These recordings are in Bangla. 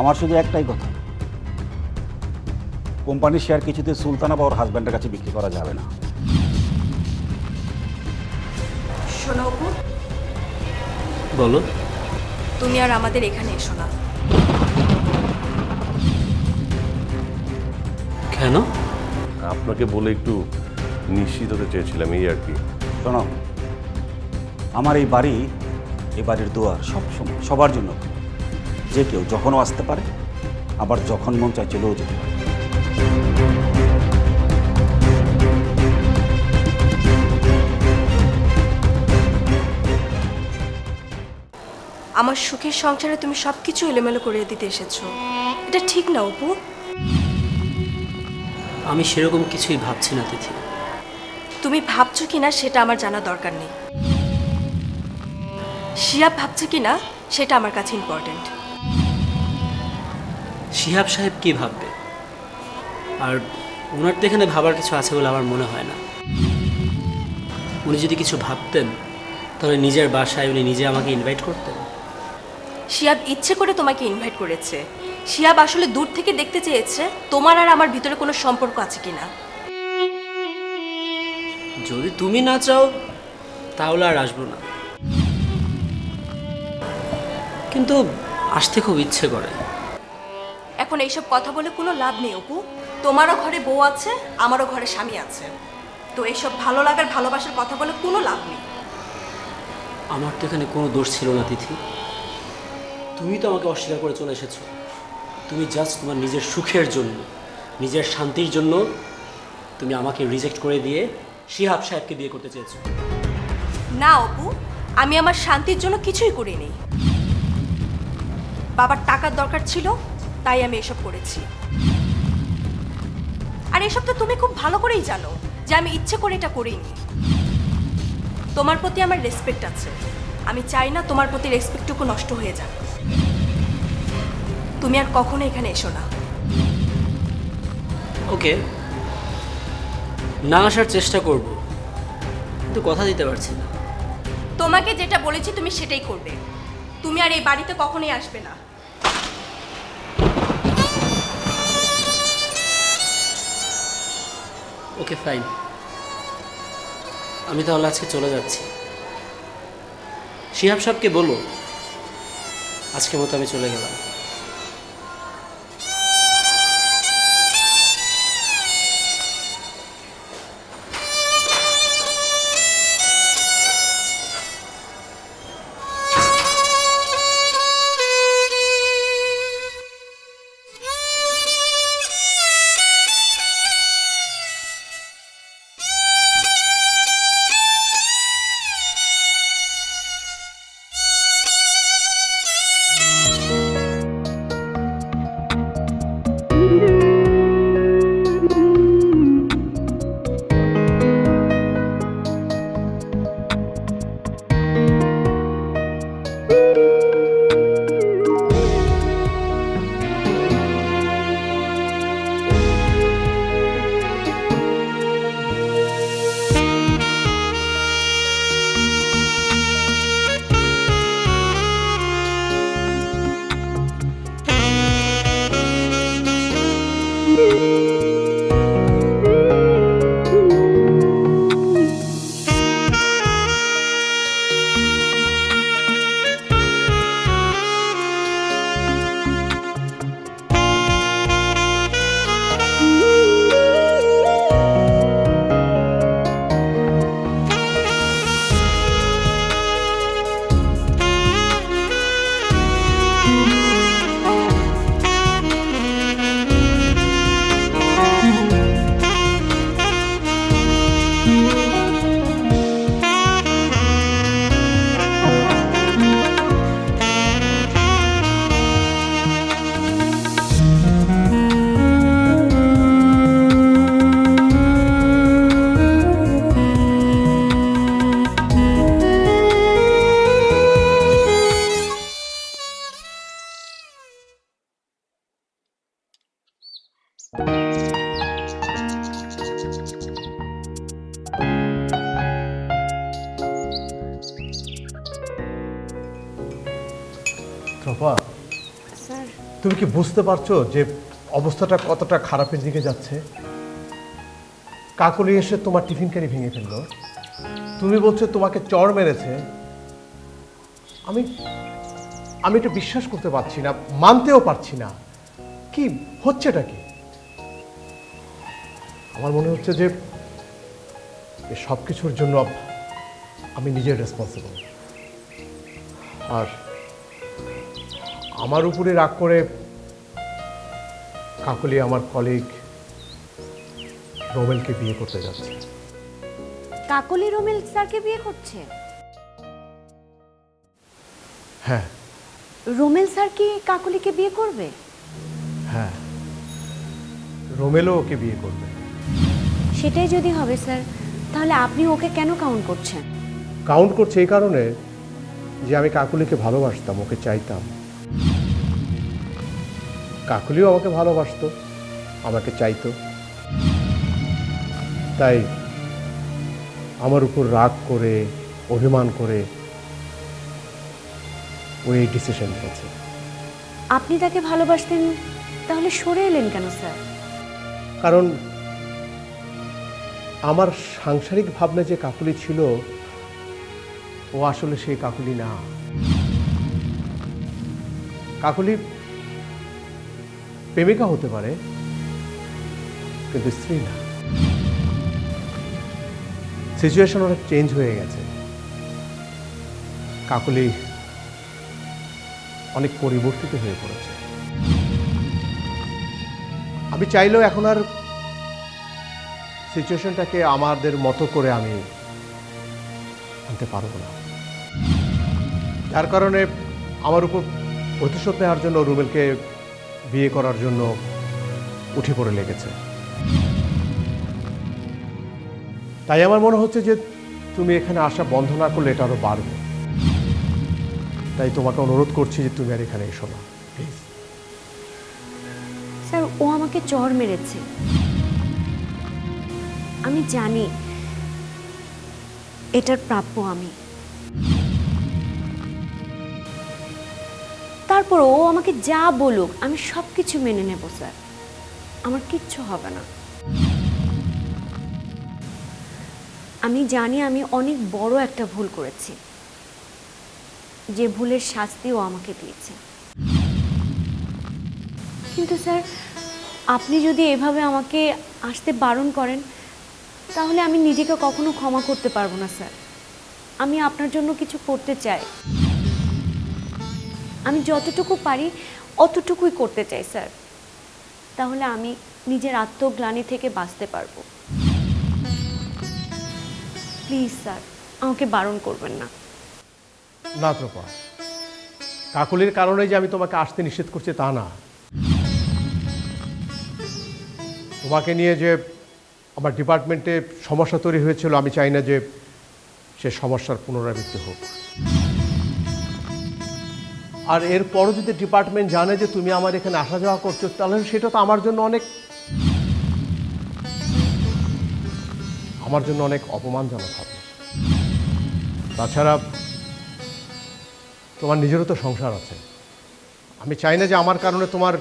আমার শুধু একটাই কথা। কোম্পানির শেয়ার কিছুতে সুলতানা বা ওর হাজব্যান্ডের কাছে বিক্রি করা যাবে না। শোনো অপু। বলো। তুমি আর আমাদের এখানে এসো না। কেন? আপনাকে বলে একটু নিশ্চিত হতে চেয়েছিলাম এই আর কি। শোনো আমার এই বাড়ি এ বাড়ির দুয়ার সব সময় সবার জন্য। যে কেউ যখনও আসতে পারে আবার যখন মন চায় চলেও যেতে পারে। আমার সুখের সংসারে তুমি সব কিছু এলোমেলো করে দিতে এসেছ। এটা ঠিক না অপু। আমি সেরকম কিছুই ভাবছি না তিথি। তুমি ভাবছ কিনা সেটা আমার জানা দরকার নেই। শিয়া ভাবছে কিনা সেটা আমার কাছে ইম্পর্ট্যান্ট শিহাব সাহেব কি ভাববে? আর ওনার তো এখানে ভাবার কিছু আছে বলে আমার মনে হয় না। উনি যদি কিছু ভাবতেন তাহলে নিজের বাসায় উনি নিজে আমাকে ইনভাইট করতেন। শিয়াব ইচ্ছে করে তোমাকে ইনভাইট করেছে। শিয়াব আসলে দূর থেকে দেখতে চেয়েছে তোমার আর আমার ভিতরে কোনো সম্পর্ক আছে কিনা? যদি তুমি না চাও তাহলে আর আসব না। কিন্তু আসতে খুব ইচ্ছে করে। এখন এইসব কথা বলে কোনো লাভ নেই অপু। তোমারও ঘরে বউ আছে আমারও ঘরে স্বামী আছে। তো এইসব ভালো লাগার ভালোবাসার কথা বলে কোনো লাভ নেই। আমার তো এখানে কোনো দোষ ছিল না তিথি। তুমি তো আমাকে অস্বীকার করে চলে এসেছ। তুমি জাস্ট তোমার নিজের সুখের জন্য নিজের শান্তির জন্য তুমি আমাকে রিজেক্ট করে দিয়ে শিহাব সাহেবকে বিয়ে করতে চেয়েছো। না অপু আমি আমার শান্তির জন্য কিছুই করিনি। বাবার টাকার দরকার ছিল তাই আমি এসব করেছি। আর এসব তো তুমি খুব ভালো করেই জানো যে আমি ইচ্ছে করে এটা করিনি। তোমার প্রতি আমার রেসপেক্ট আছে। আমি চাই না তোমার প্রতি রেসপেক্টটুকু নষ্ট হয়ে যাক। তুমি আর কখনো এখানে এসো না। ওকে। না আসার চেষ্টা করব। কিন্তু কথা দিতে পারছি না। তোমাকে যেটা বলেছি তুমি সেটাই করবে। তুমি আর এই বাড়িতে কখনোই আসবে না। ওকে ফাইন আমি তাহলে আজকে চলে যাচ্ছি। শিহাব সাহেবকে বলো, আজকের মতো আমি চলে গেলাম। বুঝতে পারছ যে অবস্থাটা কতটা খারাপের দিকে যাচ্ছে? কাকলি এসে তোমার টিফিন ক্যারি ভেঙে ফেলল? তুমি বলছো তোমাকে চড় মেরেছে। আমি আমি এটা বিশ্বাস করতে পারছি না, মানতেও পারছি না। কি হচ্ছে হচ্ছেটা কি? আমার মনে হচ্ছে যে সব কিছুর জন্য আমি নিজের রেসপন্সিবল আর আমার উপরে রাগ করে কাকলি আমার কলিগ রোমেলকে বিয়ে করতে যাচ্ছে। কাকলি রোমেল স্যারকে বিয়ে করছে? হ্যাঁ। রোমেল স্যার কি কাকলিকে বিয়ে করবে? হ্যাঁ। রোমেলও ওকে বিয়ে করবে। সেটাই যদি হবে স্যার তাহলে আপনি ওকে কেন কাউন্ট করছেন? কাউন্ট করছে এই কারণে যে আমি কাকুলিকে ভালোবাসতাম ওকে চাইতাম। কাকুলিও আমাকে ভালোবাসতো আমাকে চাইতো। তাই আমার উপর রাগ করে অভিমান করে ও এই ডিসিশন নিয়েছে। আপনি তাকে ভালোবাসতেন তাহলে সরে এলেন কেন স্যার? কারণ আমার সাংসারিক ভাবনা যে কাকুলি ছিল ও আসলে সেই কাকুলি না। কাকুলি প্রেমিকা হতে পারে, কিন্তু স্ত্রী না। সিচুয়েশন অনেক চেঞ্জ হয়ে গেছে। কাকলি অনেক পরিবর্তিত হয়ে পড়েছে। আমি চাইলেও এখন আর সিচুয়েশনটাকে আমাদের মতো করে আমি আনতে পারব না। যার কারণে আমার উপর প্রতিশোধ নেওয়ার জন্য রুবেলকে বিয়ে করার জন্য উঠে পড়ে লেগেছে। তাই আমার মনে হচ্ছে যে তুমি এখানে আসা বন্ধ না করলে এটা আরও বাড়বে। তাই তোমাকে অনুরোধ করছি যে তুমি আর এখানে এসো না, প্লিজ। স্যার, ও আমাকে চর মেরেছে। আমি জানি এটার প্রাপ্য আমি। তারপর ও আমাকে যা বলুক, আমি সব কিছু মেনে নেব, স্যার। আমার কিচ্ছু হবে না। আমি জানি আমি অনেক বড় একটা ভুল করেছি। যে ভুলের শাস্তিও আমাকে দিয়েছে। কিন্তু, স্যার, আপনি যদি এভাবে আমাকে আসতে বারণ করেন, তাহলে আমি নিজেকে কখনো ক্ষমা করতে পারব না, স্যার। আমি আপনার জন্য কিছু করতে চাই। যতটুকু পারি, অতটুকুই করতে চাই, স্যার। তাহলে আমি নিজের আত্মগ্লানি থেকে বাঁচতে পারব। প্লিজ, স্যার, আমাকে বারণ করবেন না। না ত্রপা কাকুলির কারণে যে আমি তোমাকে আসতে নিষেধ করছি তা না। তোমাকে নিয়ে যে আমার ডিপার্টমেন্টে সমস্যা তৈরি হয়েছিল, আমি চাই না যে সে সমস্যার পুনরাবৃত্তি হোক। আর এরপরও যদি ডিপার্টমেন্ট জানে যে তুমি আমার এখানে আসা যাওয়া করছ, তাহলে সেটা তো আমার জন্য অনেক আমার জন্য অনেক অপমানজনক হবে। তাছাড়া তোমার নিজেরও তো সংসার আছে। আমি চাই না যে আমার কারণে তোমার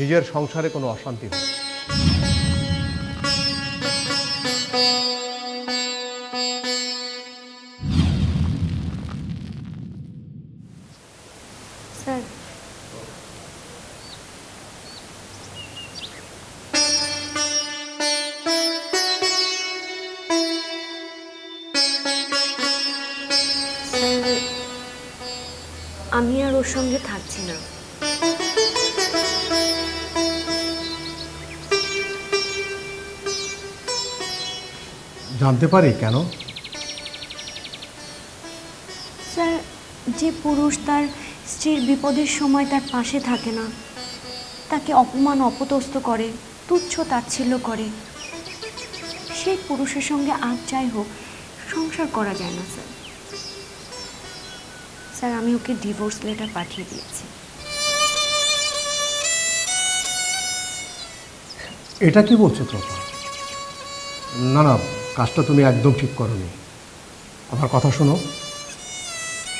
নিজের সংসারে কোনো অশান্তি হয় ওর সঙ্গে থাকছি না। জানতে পারি কেন? স্যার যে পুরুষ তার স্ত্রীর বিপদের সময় তার পাশে থাকে না তাকে অপমান অপদস্থ করে তুচ্ছ তাচ্ছিল্য করে। সেই পুরুষের সঙ্গে আজ যাই হোক সংসার করা যায় না স্যার। স্যার, আমি ওকে ডিভোর্স লেটার পাঠিয়ে দিয়েছি। এটা কি বলছো প্রভা না না, কাজটা তুমি একদম ঠিক করনি। আমার কথা শোনো,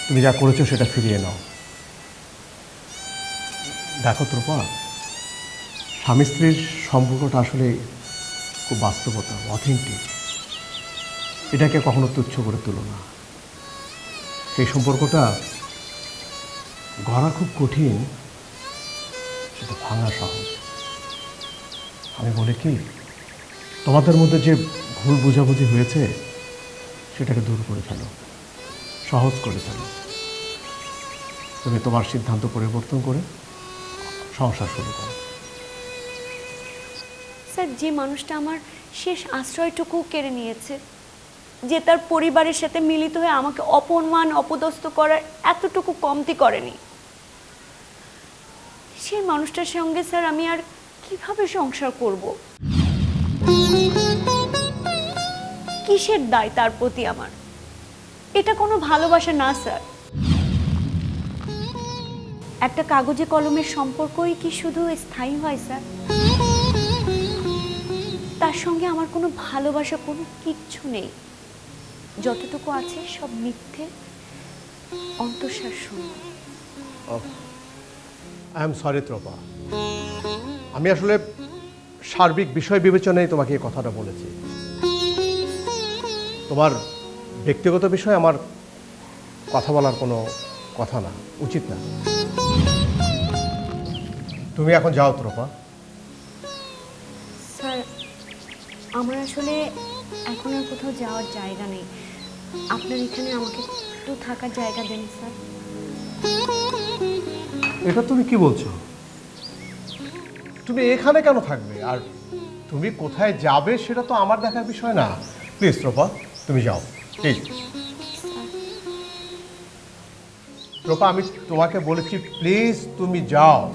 তুমি যা করেছ সেটা ফিরিয়ে নাও। দেখো ত্রপা, স্বামী স্ত্রীর সম্পর্কটা আসলে খুব বাস্তবতা অথেন্টিক এটাকে কখনো তুচ্ছ করে তুলো না। সেই সম্পর্কটা গড়া খুব কঠিন, সেটা ভাঙা সহজ। আমি বলি কি, তোমাদের মধ্যে যে ভুল বোঝাবুঝি হয়েছে, সেটাকে দূর করে ফেলো, সহজ করে ফেলো। তুমি তোমার সিদ্ধান্ত পরিবর্তন করে সংসার শুরু করো। স্যার, যে মানুষটা আমার শেষ আশ্রয়টুকু কেড়ে নিয়েছে যে তার পরিবারের সাথে মিলিত হয়ে আমাকে অপমান, অপদস্থ করার এতটুকু কমতি করেনি। সেই মানুষটার সঙ্গে স্যার আমি আর কীভাবে সংসার করব? কিসের দায় তার প্রতি আমার? এটা কোনো ভালোবাসা না, স্যার। একটা কাগজে কলমের সম্পর্কই কি শুধু স্থায়ী হয়, স্যার? তার সঙ্গে আমার কোনো ভালোবাসা, কোনো কিচ্ছু নেই। যতটুকু আছে সব মিথ্যে অন্তঃশ্বাস শূন্য। আই এম সরি ত্রপা আমি আসলে সার্বিক বিষয় বিবেচনায় তোমাকে এই কথাটা বলেছি। তোমার ব্যক্তিগত বিষয় আমার কথা বলার কোনো কথা না উচিত না। তুমি এখন যাও ত্রপা স্যার আমার আসলে এখন আর কোথাও যাওয়ার জায়গা নেই। আপনার এখানে আমাকে একটু থাকার জায়গা দেন, স্যার। এটা তুমি কি বলছো? তুমি এখানে কেন থাকবে? আর তুমি কোথায় যাবে সেটা তো আমার দেখার বিষয় না। প্লিজ ত্রপা তুমি যাও। প্লিজ। ত্রপা আমি তোমাকে বলেছি, প্লিজ তুমি যাও।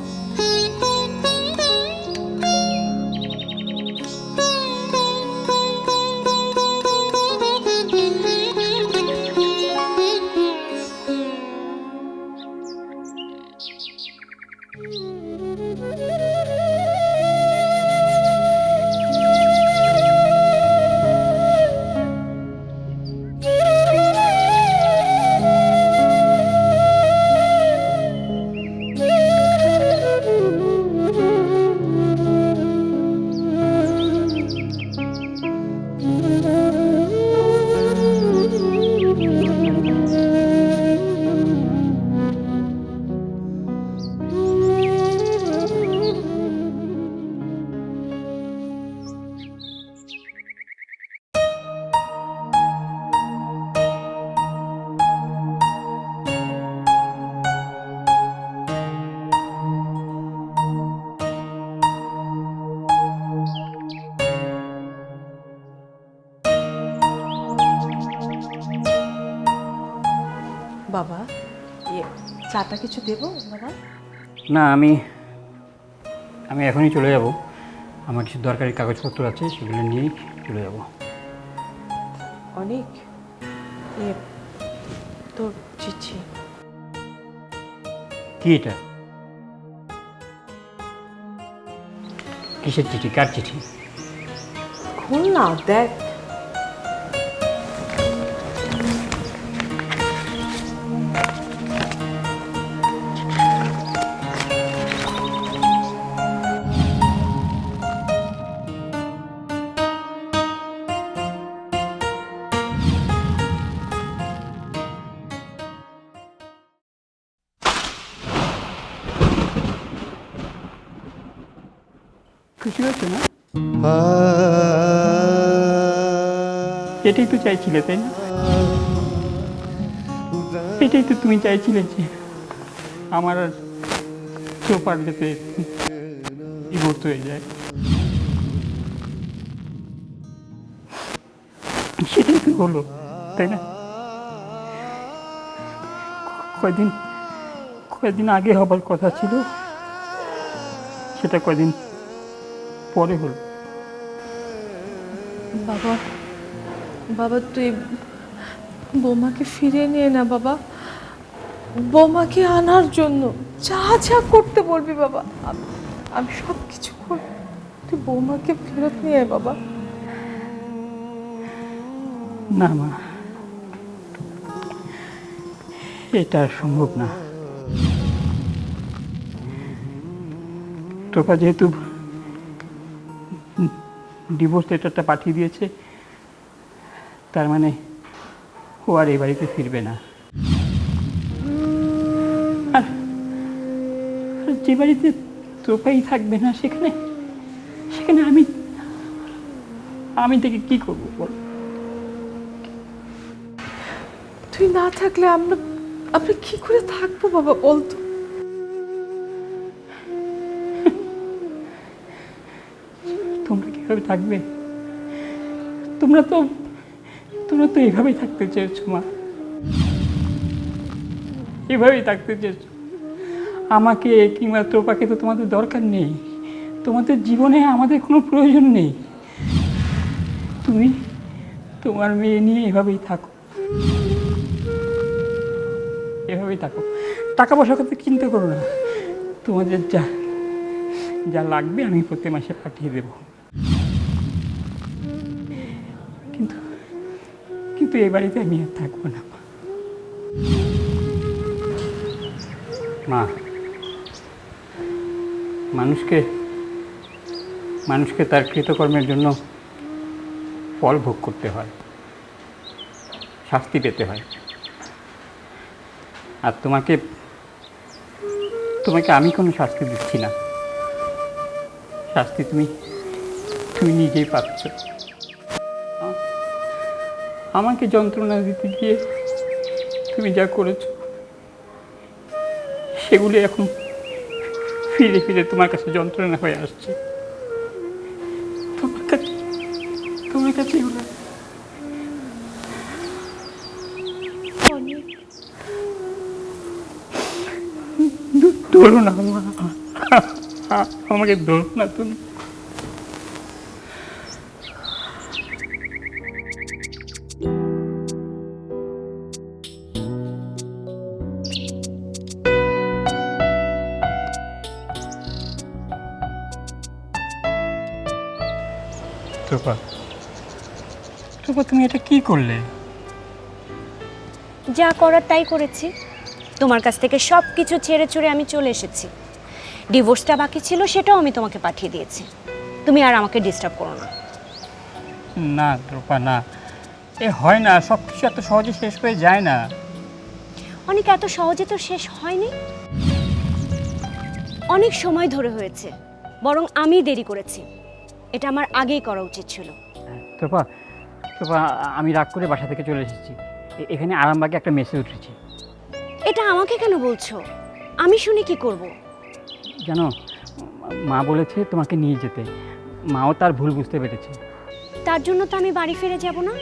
বাবা ইয়ে চাটা কিছু দেবো? বাবা? না আমি আমি এখনই চলে যাব। আমার কিছু দরকারি কাগজপত্র আছে সেগুলো নিয়েই চলে যাব। অনেক ইয়ে তোর চিঠি। কি এটা? কিসের চিঠি? কার চিঠি? খুল না দেখ। খুশি না? এটাই তো চাইছিলে তাই না? এটাই তো তুমি চাইছিলে যে আমার আর যাতে বিভক্ত হয়ে যায়। সেটাই তো হলো তাই না? কয়দিন কয়দিন আগে হবার কথা ছিল সেটা কয়দিন পরে হলো। বাবা বাবা তুই বোমাকে ফিরিয়ে নিয়ে না বাবা। বোমাকে আনার জন্য যা যা করতে বলবি বাবা। আমি সব কিছু করব তুই বৌমাকে ফেরত নিয়ে আয় বাবা। না মা এটা সম্ভব না। টোপা যেহেতু ডিভোর্স লেটারটা পাঠিয়ে দিয়েছে। তার মানে ও আর এই বাড়িতে ফিরবে না। আর যে বাড়িতে তোপাই থাকবে না, সেখানে সেখানে আমি আমি থেকে কি করব বল? তুই না থাকলে আমরা আমরা কি করে থাকব বাবা বলতো? কীভাবে থাকবে? তোমরা তো তোমরা তো এভাবেই থাকতে চেয়েছো, মা। এভাবেই থাকতে চেয়েছো। আমাকে কিংবা তোপাকে তো তোমাদের দরকার নেই। তোমাদের জীবনে আমাদের কোনো প্রয়োজন নেই। তুমি তোমার মেয়ে নিয়ে এভাবেই থাকো। এভাবেই থাকো। টাকা পয়সার কথা চিন্তা করো না। তোমাদের যা যা লাগবে আমি প্রতি মাসে পাঠিয়ে দেব। কিন্তু এই বাড়িতে আমি আর থাকব না। মা। মানুষকে মানুষকে তার কৃতকর্মের জন্য ফল ভোগ করতে হয়, শাস্তি পেতে হয়। আর তোমাকে তোমাকে আমি কোনো শাস্তি দিচ্ছি না। শাস্তি তুমি তুমি নিজেই পাচ্ছ। আমাকে যন্ত্রণা দিতে গিয়ে তুমি যা করেছ সেগুলি এখন ফিরে ফিরে তোমার কাছে যন্ত্রণা হয়ে আসছে। তোমার কাছে তোমার কাছে এগুলো। না আমাকে দোলো না তুমি। তুমি এটা কি করলে? যা করার তাই করেছি। তোমার কাছ থেকে সব কিছু ছেড়ে ছুড়ে আমি চলে এসেছি। ডিভোর্সটা বাকি ছিল সেটাও আমি তোমাকে পাঠিয়ে দিয়েছি। তুমি আর আমাকে ডিস্টার্ব করো না। না তোপা না। এ হয় না সব কিছু এত সহজে শেষ হয়ে যায় না। অনেক এত সহজে তো শেষ হয়নি। অনেক সময় ধরে হয়েছে বরং আমি দেরি করেছি। এটা আমার আগেই করা উচিত ছিল। তোপা তোপা আমি রাগ করে বাসা থেকে চলে এসেছি। এখানে আরামবাগে একটা মেসে উঠেছে। এটা আমাকে কেন বলছো? আমি শুনে কি করব? জানো মা বলেছে তোমাকে নিয়ে যেতে। মাও তার ভুল বুঝতে পেরেছে। তার জন্য তো আমি বাড়ি ফিরে যাব না?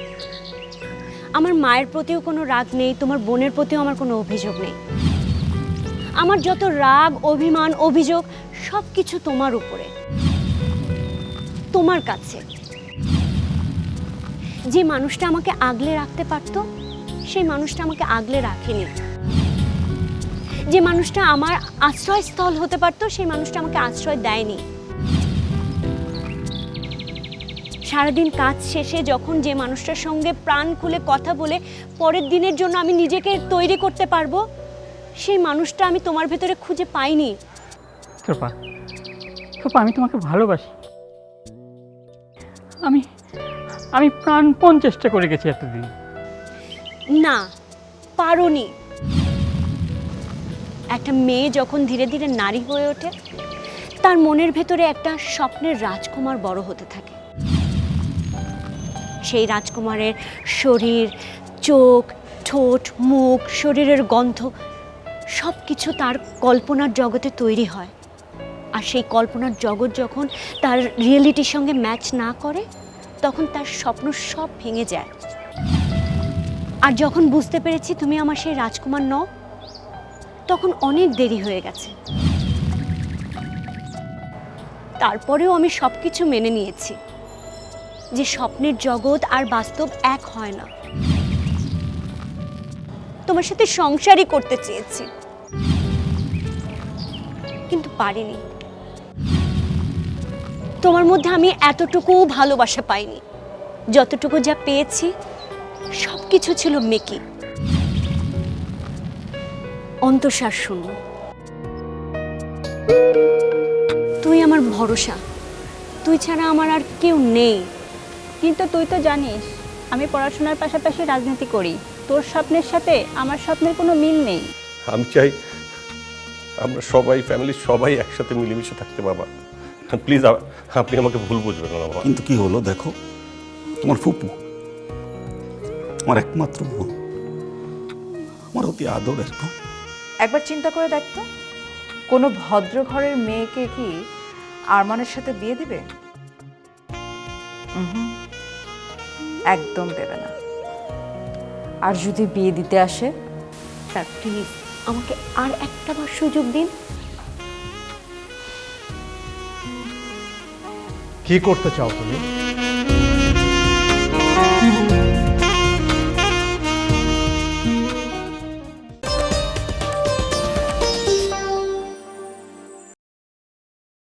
আমার মায়ের প্রতিও কোনো রাগ নেই তোমার বোনের প্রতিও আমার কোনো অভিযোগ নেই। আমার যত রাগ অভিমান অভিযোগ সব কিছু তোমার উপরে। তোমার কাছে। যে মানুষটা আমাকে আগলে রাখতে পারতো, সেই মানুষটা আমাকে আগলে রাখেনি। যে মানুষটা আমার আশ্রয়স্থল হতে পারতো, সেই মানুষটা আমাকে আশ্রয় দেয়নি। সারাদিন কাজ শেষে যখন যে মানুষটার সঙ্গে প্রাণ খুলে কথা বলে, পরের দিনের জন্য আমি নিজেকে তৈরি করতে পারব, সেই মানুষটা আমি তোমার ভেতরে খুঁজে পাইনি। তোপা তোপা আমি তোমাকে ভালোবাসি। আমি আমি প্রাণপণ চেষ্টা করে গেছি এতদিন। না, পারোনি। একটা মেয়ে যখন ধীরে ধীরে নারী হয়ে ওঠে, তার মনের ভেতরে একটা স্বপ্নের রাজকুমার বড় হতে থাকে। সেই রাজকুমারের শরীর, চোখ, ঠোঁট, মুখ, শরীরের গন্ধ সব কিছু তার কল্পনার জগতে তৈরি হয়। আর সেই কল্পনার জগৎ যখন তার রিয়েলিটির সঙ্গে ম্যাচ না করে তখন তার স্বপ্ন সব ভেঙে যায়। আর যখন বুঝতে পেরেছি তুমি আমার সেই রাজকুমার নও, তখন অনেক দেরি হয়ে গেছে। তারপরেও আমি সব কিছু মেনে নিয়েছি, যে স্বপ্নের জগৎ আর বাস্তব এক হয় না। তোমার সাথে সংসারই করতে চেয়েছি। কিন্তু পারিনি। তোমার মধ্যে আমি এতটুকুও ভালোবাসা পাইনি। যতটুকু যা পেয়েছি সব কিছু ছিল মেকি। অন্তঃশ্বাস শূন্য। তুই আমার ভরসা। তুই ছাড়া আমার আর কেউ নেই। কিন্তু তুই তো জানিস, আমি পড়াশোনার পাশাপাশি রাজনীতি করি। তোর স্বপ্নের সাথে আমার স্বপ্নের কোনো মিল নেই। আমি চাই আমরা সবাই ফ্যামিলির সবাই একসাথে মিলেমিশে থাকতে, বাবা। প্লিজ আপনি আমাকে ভুল বুঝবেন না বাবা। কিন্তু কি হলো দেখো তোমার ফুপু আমার একমাত্র বোন। আমার অতি আদরের বোন। একবার চিন্তা করে দেখতো কোনো ভদ্র ঘরের মেয়েকে কি আরমানের সাথে বিয়ে দিবে? একদম দেবে না। আর যদি বিয়ে দিতে আসে? স্যার প্লিজ আমাকে আর একটা বার সুযোগ দিন। কি করতে চাও তুমি?